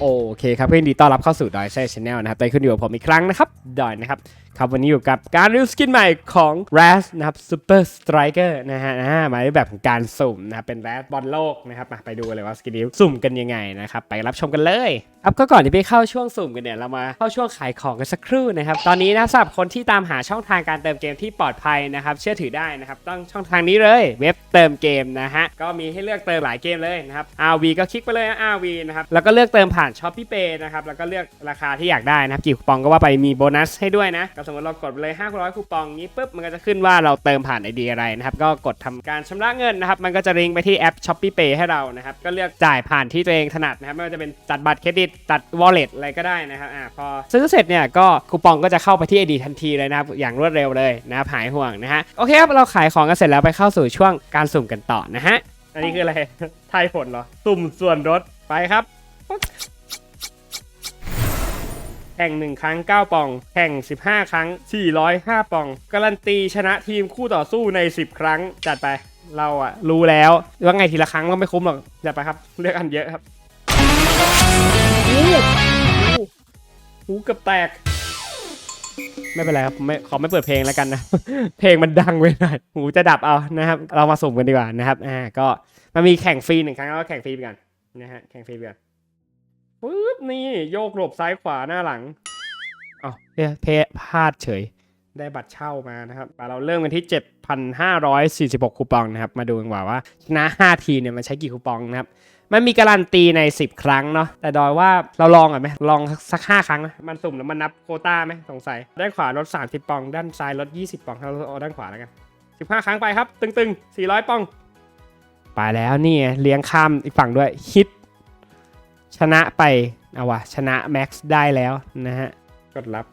โอเคครับเพื่อนดีต้อนรับเข้าสู่ดอยแซ่ชแนลนะครับตอนนี้คุณอยู่กับผมอีกครั้งนะครับ ดอยนะครับ ครับวันนี้อยู่กับการรีวิวสกินใหม่ของ r a s นะครับ Super Striker นะฮะอ่ามาในแบบของการสุ่มนะครับเป็น r a s บอลโลกนะครับมาไปดูเลยว่าสกินนี้สุ่มกันยังไงนะครับ ไปรับชมกันเลยครับก็ก่อนที่ไปเข้าช่วงสุ่มกันเนี่ยเรามาเข้าช่วงขายของกันสักครู่นะครับ ตอนนี้นะสำหรับคนที่ตามหาช่องทางการเติมเกมที่ปลอดภัยนะครับเชื่อถือได้นะครับต้องช่องทางนี้เลยเว็บเติมเกมนะฮะก็มีให้เลือกเติมหลายเกมเลยนะครับ RV ก็คลิกไปเลยนะ RV นะครับแล้วก็เลือกเติมผ่าน s h o p e e Pay นะครับแล้วก็เลือกราคาที่อยากได้นะครับกี่คูปองก็ว่าไปมีโบนัสให้ด้วยนะก็สมมติเรากดไปเลย500คูปองนี้ปุ๊บมันก็จะขึ้นว่าเราเติมผ่าน ID อะไรนะครับก็กดทำการชำระเงินนะครับมันก็จะลิงก์ไปที่แอป s h o p e e Pay ให้เรานะครับก็เลือกจ่ายผ่านที่ตัวเองถนัดนะครับไม่ว่าจะเป็นตัดบัตรเครดิตตัด wallet อะไรก็ได้นะครับอ่าพอซื้อเสร็จเนี่ยก็คูปองก็จะเข้าไปที่ ID ทันทีเลยนะครับอย่างรวดเร็วเลยนะครับหายห่วงนะฮะโอเคครับเราขายของกันเสร็จแล้วไปเข้าสู่ช่วงการสุ่มกันต่อนะฮะอันนี้คืออะไรทายผลเหรอสุ่มส่วนลดไปครับ แข่ง 1 ครั้ง 9 ปอง แข่ง 15 ครั้ง 405 ปอง การันตีชนะทีมคู่ต่อสู้ใน 10 ครั้ง จัดไป เราอะรู้แล้ว ว่าไงทีละครั้งก็ไม่คุ้มหรอก จัดไปครับ เลือกอันเยอะครับหูเกือบแตก ไม่เป็นไรครับไม่ขอไม่เปิดเพลงแล้วกันนะ เพลงมันดังไปหน่อยหูจะดับเอานะครับ เรามาสุ่มกันดีกว่านะครับ อ่า ก็มันมีแข่งฟรีหนึ่งครั้งแล้วก็แข่งฟรีไปก่อนนะฮะ แข่งฟรีไปก่อน ปึ๊บนี่โยกหลบซ้ายขวาหน้าหลังอ๋อเนี่ยเพพลาดเฉย ได้บัตรเช่ามานะครับแต่เราเริ่มกันที่ 7,546 คูปองนะครับ มาดูกันว่าว่าชนะ 5 ทีเนี่ยมันใช้กี่คูปองนะครับ มันมีการันตีใน 10 ครั้งเนาะ แต่ดอยว่าเราลองก่อนไหมลองสัก 5 ครั้งนะมันสุ่มแล้วมันนับโควต้าไหมสงสัย ด้านขวาลด 30 ปอง ด้านซ้ายลด 20 ปองเราเอาด้านขวาแล้วกัน 15 ครั้งไปครับ ตึงๆ 400 ปอง ไปแล้วนี่ไงเลี้ยงข้ามอีกฝั่งด้วยฮิต ชนะไปเอาวะชนะแม็กซ์ได้แล้วนะฮะกดรับ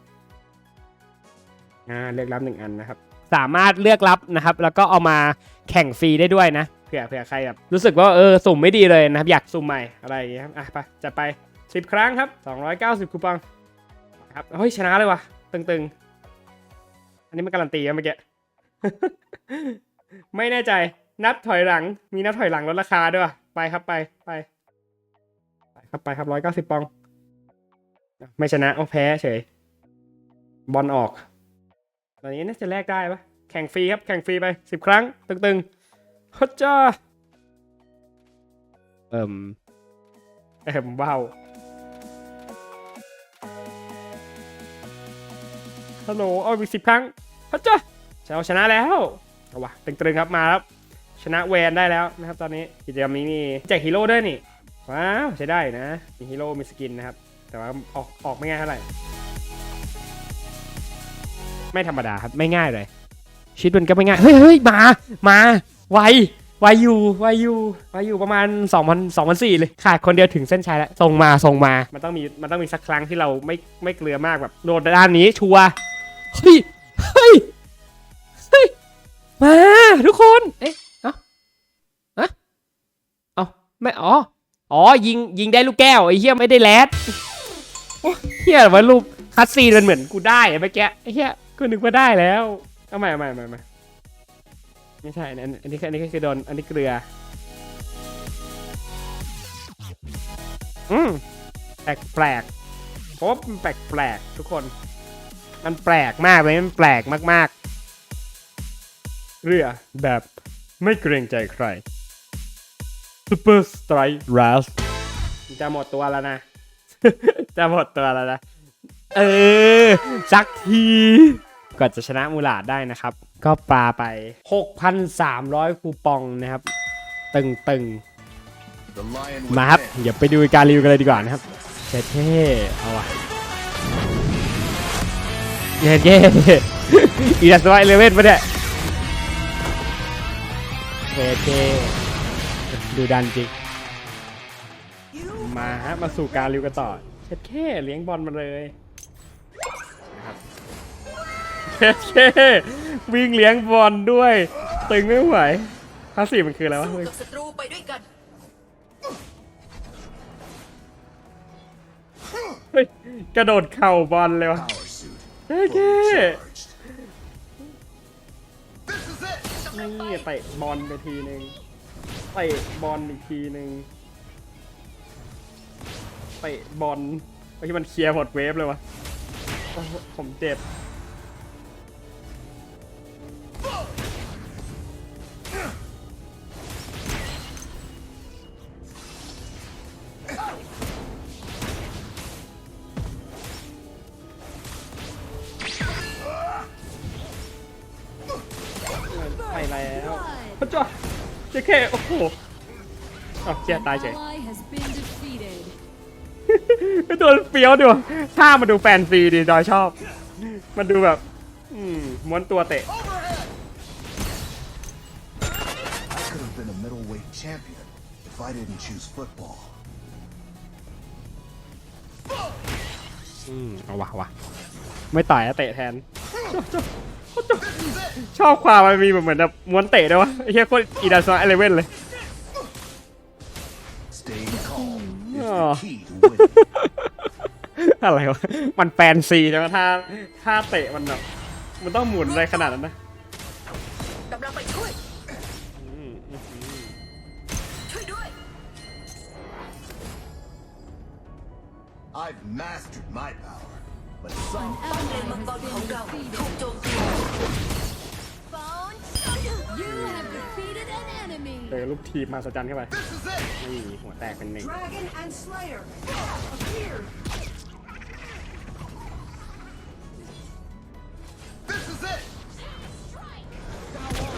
อ่าเลือกรับหนึ่งอันนะครับ สามารถเลือกรับนะครับ แล้วก็เอามาแข่งฟรีได้ด้วยนะเผื่อเผื่อใครแบบรู้สึกว่าเออสุ่มไม่ดีเลยนะครับ อยากสุ่มใหม่อะไรอย่างเงี้ยครับอะไปจะไป 10 ครั้งครับ 290คูปองครับเฮ้ยชนะเลยวะตึงๆ อันนี้มันการันตีอะเมื่อกี้ไม่แน่ใจนับถอยหลัง มีนับถอยหลังลดราคาด้วยวะไปครับไปไปไป ครับไปครับร้อยเก้าสิบปอง ไม่ชนะโอ้แพ้เฉย บอลออก ตอนนี้น่าจะแลกได้ปะแข่งฟรีครับ แข่งฟรีไปสิบครั้ง ตึงๆฮัจจ้าเอิ่มเอิ่มว้าวฮัลโหลเอาอีกสิบครั้งฮัจจ้าเราชนะแล้วเอาวะตึงๆครับมาแล้วชนะแวนได้แล้วนะครับตอนนี้กิจกรรมนี้มีแจกฮีโร่ด้วยนี่ ว้าวใช้ได้นะ มีฮีโร่มีสกินนะครับ แต่ว่าออกออกไม่ง่ายเท่าไหร่ ไม่ธรรมดาครับ ไม่ง่ายเลยชีวิตมันก็ไม่ง่าย เฮ้ยเฮ้ยมา มาไวไวอยู่ไวอยู่ไวอยู่ประมาณ 2 0 0 2 0 0เลยขาดคนเดียวถึงเส้นชัยแล้วส่งมาส่งมา มันต้องมีมันต้องมีสักครั้งที่เราไม่ไม่เกลือมากแบบโดดด้านนี้ชัวเฮ้ยเฮ้ยเฮ้ยมาทุกคน เอ๊ะเอ้าเอ้าเอ้าไม่อ๋อ อ๋อยิงยิงได้ลูกแก้วไอ้เหี้ยไม่ได้แรดโอ้เหี้ยว่ารูปคัดซีนมันเหมือนกูได้อะเมื่อกี้ไอ้เหี้ยกูนึกว่าได้แล้วเอาใหม่เอาใหม่เอาใหม่ใหม่ไม่ใช่อันอันนี้อันนี้คือโดนอันนี้เกลืออืมแปลกแปลกเพราะมันแปลกแปลกทุกคน มันแปลกมากเลยมันแปลกมากๆ เรือแบบไม่เกรงใจใคร Super Strike Rush จะหมดตัวแล้วนะ จะหมดตัวแล้วนะ เออสักทีก่อนจะชนะมูลาดได้นะครับ ก็ปาไป 6,300 คูปองนะครับ ตึงตึง The lion ๆมาครับ เดี๋ยวไปดูการรีวิวกันเลยดีกว่านะครับเท่เท่ๆเอาว่ะเย้เย้อีดัสไวเลเว่นปะเนี่ยเท่เท่ๆ ดูดันจริง มาฮะ มาสู่การรีวิวกันต่อเช็ดแค่เลี้ยงบอลมาเลยนะครับโอเคเควิ่งเลี้ยงบอลด้วย ตึงไม่ไหวพาสซีฟมันคืออะไรวะสู้กับศัตรูไปด้วยกัน เฮ้ยกระโดดเข่าบอลเลยวะ Power suit. โอเค Charged. This is it. นี่เตะบอลไปทีหนึ่ง เตะบอลอีกทีหนึ่งเตะบอลไอ้ที่มันเคลียร์หมดเวฟเลยวะโอ้โหผมเจ็บไปแล้วพระเจ้า เจ๊แค่โอ้โหอ๋อเจ๊ตายเฉย Ally has been defeated. ไอตัวเฟี้ยวดีว่ะถ้ามันดูแฟนซีดีจอยชอบ มันดูแบบ อืมม้วนตัวเตะ Overhead. I could have been a middleweight champion if I didn't choose football. อืมเอาวะวะไม่ต่อยอะเตะแทน ชอบความมันมีแบบเหมือนแบบม้วนเตะด้วยวะไอ้เหี้ยโคตรอีดาซอนเอเลเว่นเลย Staying calm is Oh. the key to winning. อะไรวะ มันแฟนซีใช่ไหมถ้าถ้าเตะมันแบบมันต้องหมุนอะไรขนาดนั้นนะกำลังไปช่วยอืมอืมอืมช่วยด้วย I've mastered my power, but An some ป้อมเล ally นมังกร has ของ been เราถูก defeated. โจมตี You have defeated an enemy. เจอลูกทีมมาสจันเข้าไป this is it. นี่หัวแตกเป็นหนึ่ง Dragon and Slayer appeared This is it. Those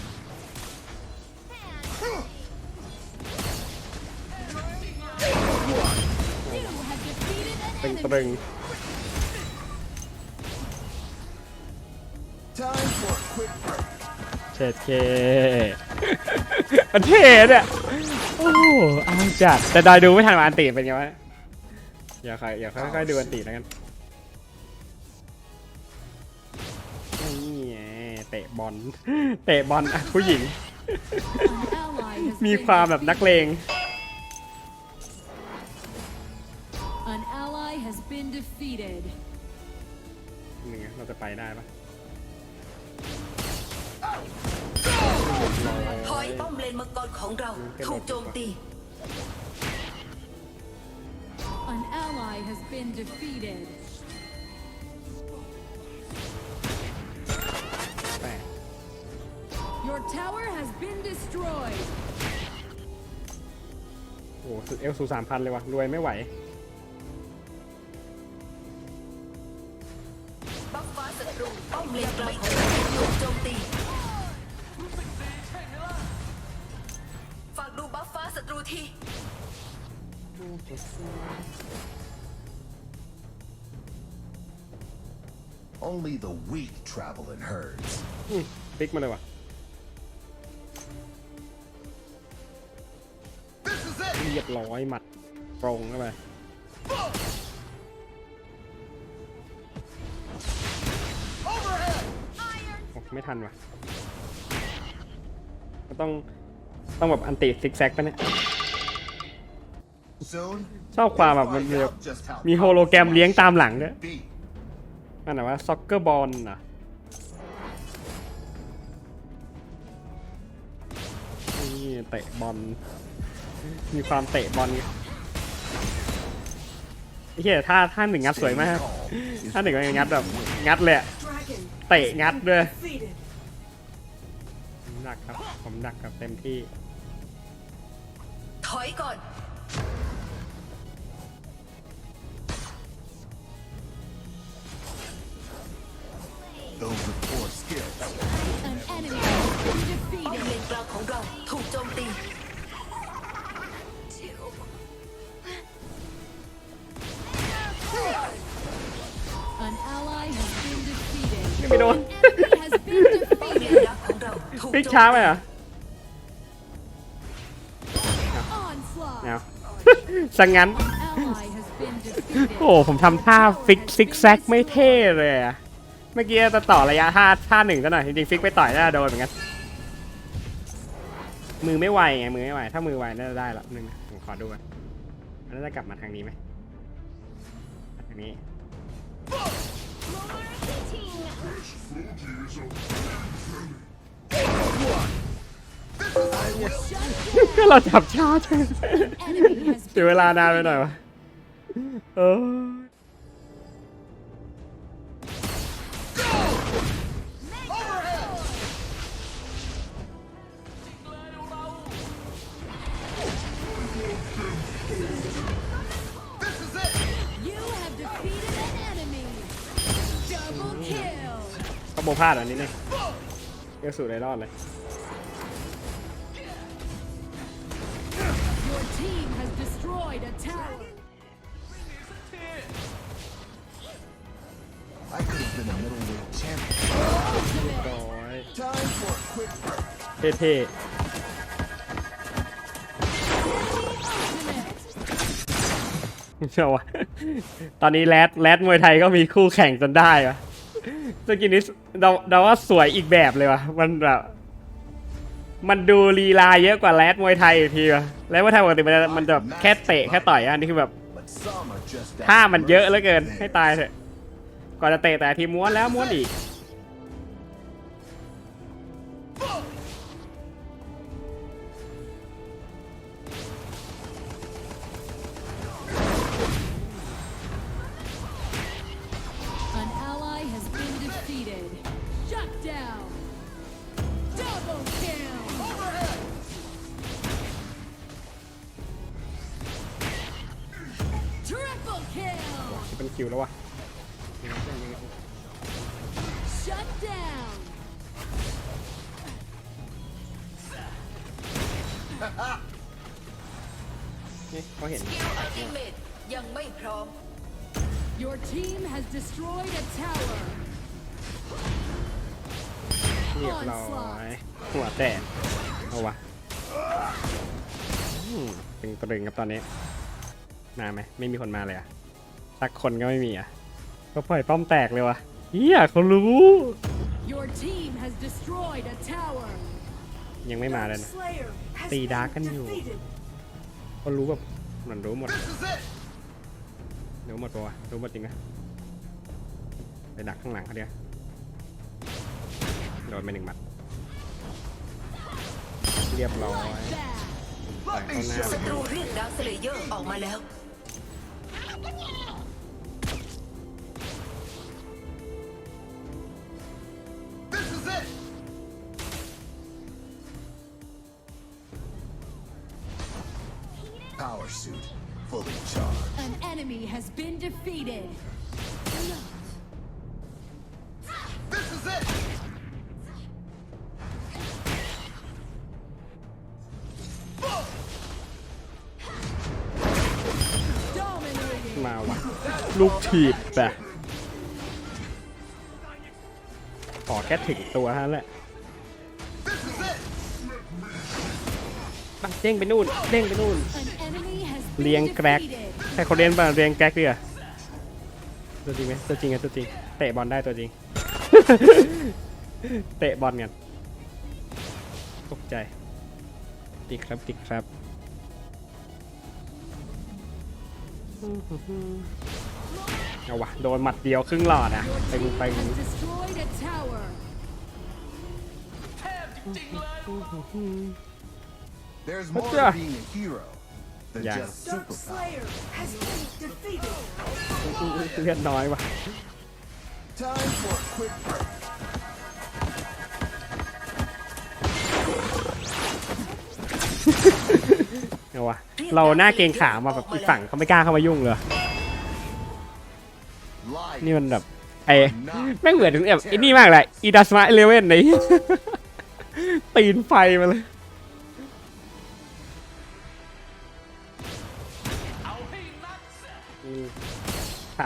ตึง an ตรึง enemy. Time for a quick break. เช็ดเคมันเท่เนี่ยโอ้โหเอาจัด แต่ดอยดูไม่ทันว่าอันตีเป็นไงวะอย่าค่อยอย่าค่อยๆดูอันตีแล้วกันนี่ไงเตะบอล เตะบอลอะผู้หญิง An ally has มี been ความแบบนักเลง defeated. นี่ไงเราจะไปได้ปะถอยป้อมเลนมังกรของเราถูกโจมตี An ally has been defeated. แปลก Your tower has been destroyed. โอ้โหสุดเอลสูสามพันเลยวะรวยไม่ไหว ป้อมเลนกลางของเราถูกโจมตีฝากดูบัฟฟ้าศัตรูที Only the weak travel in herds. ปิกมาเลยวะ This is it. เรียบร้อยหมัดตรงเข้าไป ไม่ทันว่ะก็ต้องต้องแบบอันติซิกแซกปะเนี่ย Soon. ชอบความแบบ we'll มัน find มีแบบ out just how มีโฮโลแกรมเลี้ยงตามหลังด้วย Be. อันไหนวะซ็อกเกอร์บอลอะนี่เตะบอล มีความเตะบอลไงไอ้เหี้ยถ้าถ้าหนึ่งงัดสวยมากถ้าหนึ่งงัดแบบงัดเลยอะ Dragon เตะงัดด้วยผมหนักครับ ผมหนักครับเต็มที่ ถอยก่อนของเราถูกโจมตี โดน Enemy has been ป้อมเลน defeated. รับของเราถูกฟิกโจมช้าตีไปเหรอ Onslaught. เอาสังงั้น Ally has been defeated. โอ้ผมทำท่าฟิกซิกแซกไม่เท่เลยอะเมื่อกี้จะต่อระยะท่าท่าหนึ่งซะหน่อยจริงๆฟิกไปต่อยน่าจะโดนเหมือนกัน มือไม่ไวไงมือไม่ไวถ้ามือไวน่าจะได้ละหนึ่งนะผมขอดูก่อนมันน่าจะกลับมาทางนี้ไหมทางนี้ ก็เราจับช้าจัง Enemy has เสียเวลานานไปหน่อยวะเออ พลาดอันนี้เนี่ยเยอะสุดเลยรอดเลย Your team has destroyed a tower. I could have been a middleweight champion. ร้อย Time for a quick break. เท่ๆ เชื่อวะตอนนี้แรดแรดมวยไทยก็มีคู่แข่งจนได้วะ สกินนี้เดาเดาว่าสวยอีกแบบเลยวะมันแบบมันดูลีลาเยอะกว่าแรดมวยไทยอีกทีวะแรดมวยไทยปกติมันจะมันจะแบบแค่เตะแค่ต่อยอะอันนี้คือแบบ But some are just ท่ามันเยอะเหลือเกินให้ตายเถอะก่อนจะเตะแต่ทีม้วนแล้วม้วนอีก นี่เขาเห็นสกิลอัลติเมตยังไม่พร้อม Your team has destroyed a tower. เรียบร้อยหัวแตกเอาวะอืมตึงตรึงครับตอนนี้ มาไหมไม่มีคนมาเลยอะสักคนก็ไม่มีอะก็ปล่อยป้อมแตกเลยวะเฮียเขารู้ Your team has destroyed a tower. ยังไม่มาเลยนะ ตีดาร์กกันอยู่เขารู้แบบเหมือนรู้หมด This is it. รู้หมดปะวะรู้หมดจริงนะไปดักข้างหลังเขาเดียวโดนไปหนึ่งหมัด เรียบร้อย Bad. ต่อยเข้าหน้า ศัตรูเรียกดาวสเลเยอร์ออกมาแล้ว defeated. This is it. Dominating. มาวะลูกถีบแต่ขอแค่ถึงตัวเท่านั้นแหละ This is it. ปังเด้งไปนู่นเด้งไปนู่น An enemy has เลี้ยง been แกร็ก defeated. ใครเขาเรียนป่ะเรียงแกร็กดีอะ ตัวจริงไหมตัวจริงอะตัวจริง เตะบอลได้ตัวจริง เตะบอลกันตกใจติกครับติกครับเอาวะโดนหมัดเดียวครึ่งหลอดอะ Your ไปมึง team ไปมึง has destroyed a tower. There's What's more that? to being a hero than Yeah. just superpower. เลือดน้อยวะ Time for a quick break. เอาวะเราหน้าเกรงขามมาแบบอีกฝั่งเขาไม่กล้าเข้ามายุ่งเลย Light นี่มันแบบไอ้แม่งเหมือนถึงแบบไอ้นี่มากเลยอีดัสมาเอเลเว่นไอ้ตีนไฟมาเลย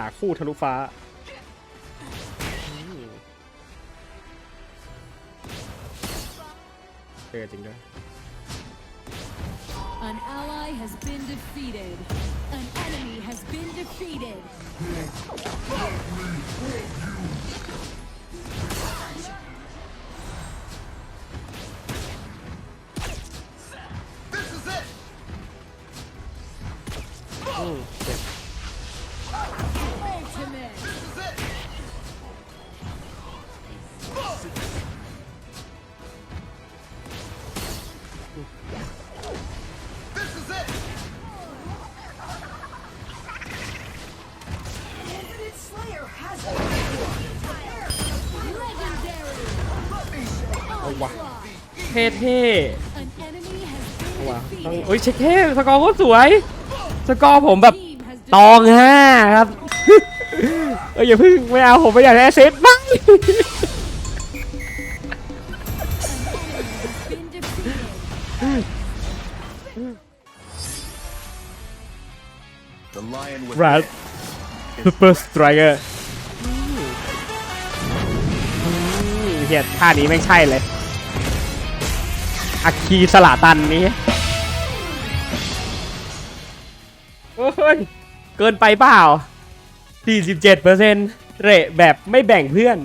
าคู่ทะลุฟ้าอืมเจอจริงด้วย An ally has been defeated. An enemy has been defeated. วะ Onslaught. เท่เท่ An enemy has เอา been วะต้อง defeated. โอ้ยเช็คเท่สกอร์โคตรสวย สกอร์ผมแบบ Team has ตองห้าครับ เอออย่าพึ่งไม่เอาผมไม่อยากได้แอสเซทบ้าง been defeated. The lion with Right. it ซูเปอร์สไตรเกอร์เฮียท่านี้ไม่งใช่เลย อัคคีสลาตันนี้โอ้ยเกินไปเปล่า 47%เรทแบบไม่แบ่งเพื่อน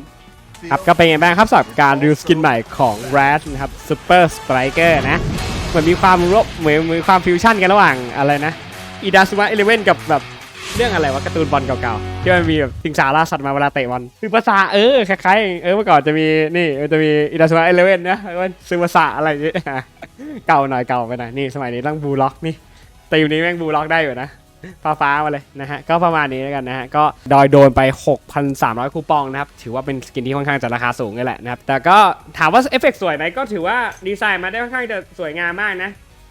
ครับก็เป็นไงบ้างครับสำหรับการรีวิวสกินใหม่ของ r a d นะครับ Super Striker นะ เหมือนมีความรบเหมือนมีความฟิวชั่นกันระหว่างอะไรนะอีดาซุมะเอเลเว่นกับแบบ เรื่องอะไรวะการ์ตูนบอลเก่าๆที่มันมีแบบสิงสาราสัตว์มาเวลาเตะบอลคือภาษาเออคล้ายๆเออเมื่อก่อนจะมีนี่จะมีอีดาซุมะเอเลเว่นนะเออซึภาษาอะไรอย่างเงี้ยเก่าหน่อยเก่าไปหน่อยนี่สมัยนี้ต้องบูล็อกนี่ตีมนี้แม่งบูล็อกได้อยู่นะฟ้าฟ้าๆมาเลยนะฮะก็ประมาณนี้แล้วกันนะฮะก็ดอยโดนไป 6,300 คูปองนะครับถือว่าเป็นสกินที่ค่อนข้างจะราคาสูงนี่แหละนะครับแต่ก็ถามว่าเอฟเฟกต์สวยไหมก็ถือว่าดีไซน์มาได้ค่อนข้างจะสวยงามมากนะ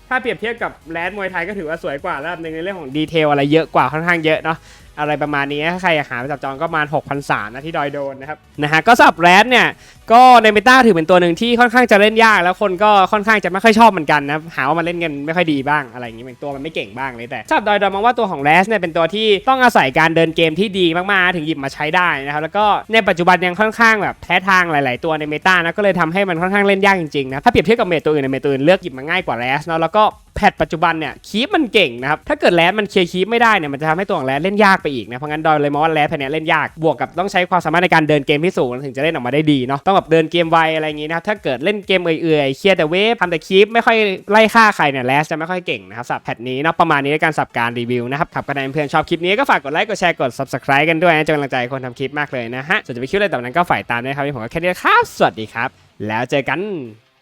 ถ้าเปรียบเทียบกับแรดมวยไทยก็ถือว่าสวยกว่าระดับหนึ่งในเรื่องของดีเทลอะไรเยอะกว่าค่อนข้างเยอะเนาะ อะไรประมาณนี้ถ้าใครอยากหาไปจับจองก็ประมาณ6,300นะที่ดอยโดนนะครับนะฮะก็สับแรดเนี่ยก็ในเมตาถือเป็นตัวหนึ่งที่ค่อนข้างจะเล่นยาก แล้วคนก็ค่อนข้างจะไม่ค่อยชอบเหมือนกันนะหาว่ามันเล่นกันไม่ค่อยดีบ้างอะไรอย่างนี้เป็นตัวมันไม่เก่งบ้างเลยแต่สับดอยโดอยมองว่าตัวของแรสเนี่ยเป็นตัวที่ต้องอาศัยการเดินเกมที่ดีมากๆถึงหยิบมาใช้ได้นะครับแล้วก็ในปัจจุบันยังค่อนข้างแบบแพ้ทางหลาย ๆ ตัวในเมตานะก็เลยทำให้มันค่อนข้างเล่นยากจริงๆนะถ้าเปรียบเทียบกับเมตตัวอื่นในเมตตัวอื่นเลือกหยิบมาง่ายกว่าแรสเนาะแล้วก็ พทปัจจุบันเนี่ยคีปมันเก่งนะครับถ้าเกิดแรดมันเคลียร์คีปไม่ได้เนี่ยมันจะทำให้ตัวของแรดเล่นยากไปอีกนะเพราะงั้นดอยเลยมองว่าแรดแพนเนี้ยเล่นยากบวกกับต้องใช้ความสามารถในการเดินเกมที่สูงถึงจะเล่นออกมาได้ดีเนาะต้องแบบเดินเกมไวอะไรอย่างงี้นะครับถ้าเกิดเล่นเกมเอื่อยๆเคลียร์แต่เวฟทำแต่คีปไม่ค่อยไล่ฆ่าใครเนี่ยแรดจะไม่ค่อยเก่งนะครับสับแพทนี้เนาะประมาณนี้ในการสับการรีวิวนะครับขับกันในเพื่อนชอบคลิปนี้ก็ฝากกดไลค์กดแชร์กด subscribe กันด้วยนะจะกำลังใจคนทำคลิปมากเลยนะฮะส่วนจะไปคลิปอะไรต่อนั้นก็ฝ่ายตามด้วยครับผมก็แค่นี้ครับ สวัสดีครับ แล้วเจอกัน